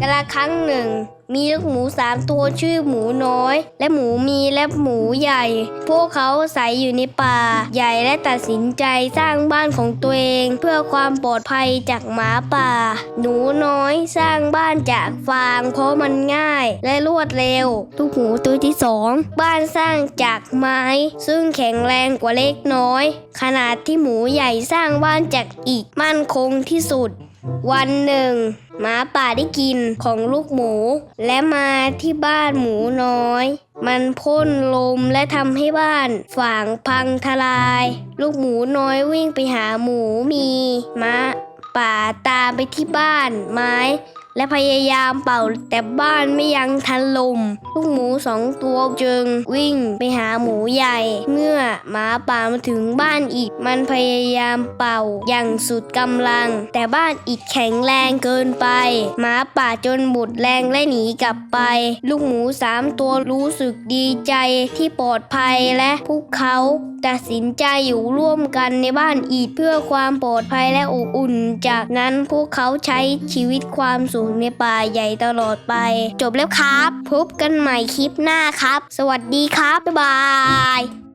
กาละครั้งหนึ่ง มีลูกหมูสามตัวชื่อหมูน้อย และหมูมีและหมูใหญ่ พวกเขาอาศัยอยู่ในป่า ใหญ่และตัดสินใจสร้างบ้านของตัวเอง เพื่อความปลอดภัยจากหมาป่า หนูน้อยสร้างบ้านจากฟางเพราะมันง่าย และรวดเร็ว ลูกหมูตัวที่สองบ้านสร้างจากไม้ ซึ่งแข็งแรงกว่าเล็กน้อย ขนาดที่หมูใหญ่สร้างบ้านจากอิฐมั่นคงที่สุด วันหนึ่งหมาป่าได้กินของลูกหมู และมาที่บ้านหมูน้อย มันพ่นลมและทำให้บ้านฝางพังทลาย ลูกหมูน้อยวิ่งไปหาหมูมีหมาป่าตามไปที่บ้านไม้ และพยายามเป่าแต่บ้านไม่ยังทันลม ลูกหมูสองตัวจึงวิ่งไปหาหมูใหญ่ เมื่อหมาป่ามาถึงบ้านอีก มันพยายามเป่าอย่างสุดกำลัง แต่บ้านอีกแข็งแรงเกินไป หมาป่าจนหมดแรงและหนีกลับไป ลูกหมูสามตัวรู้สึกดีใจที่ปลอดภัยและพวกเขาตัดสินใจอยู่ร่วมกันในบ้านอีกเพื่อความปลอดภัยและอบอุ่น จากนั้นพวกเขาใช้ชีวิตความสุขในป่าใหญ่ตลอดไป จบแล้วครับ พบกันใหม่คลิปหน้าครับ สวัสดีครับ บ๊ายบาย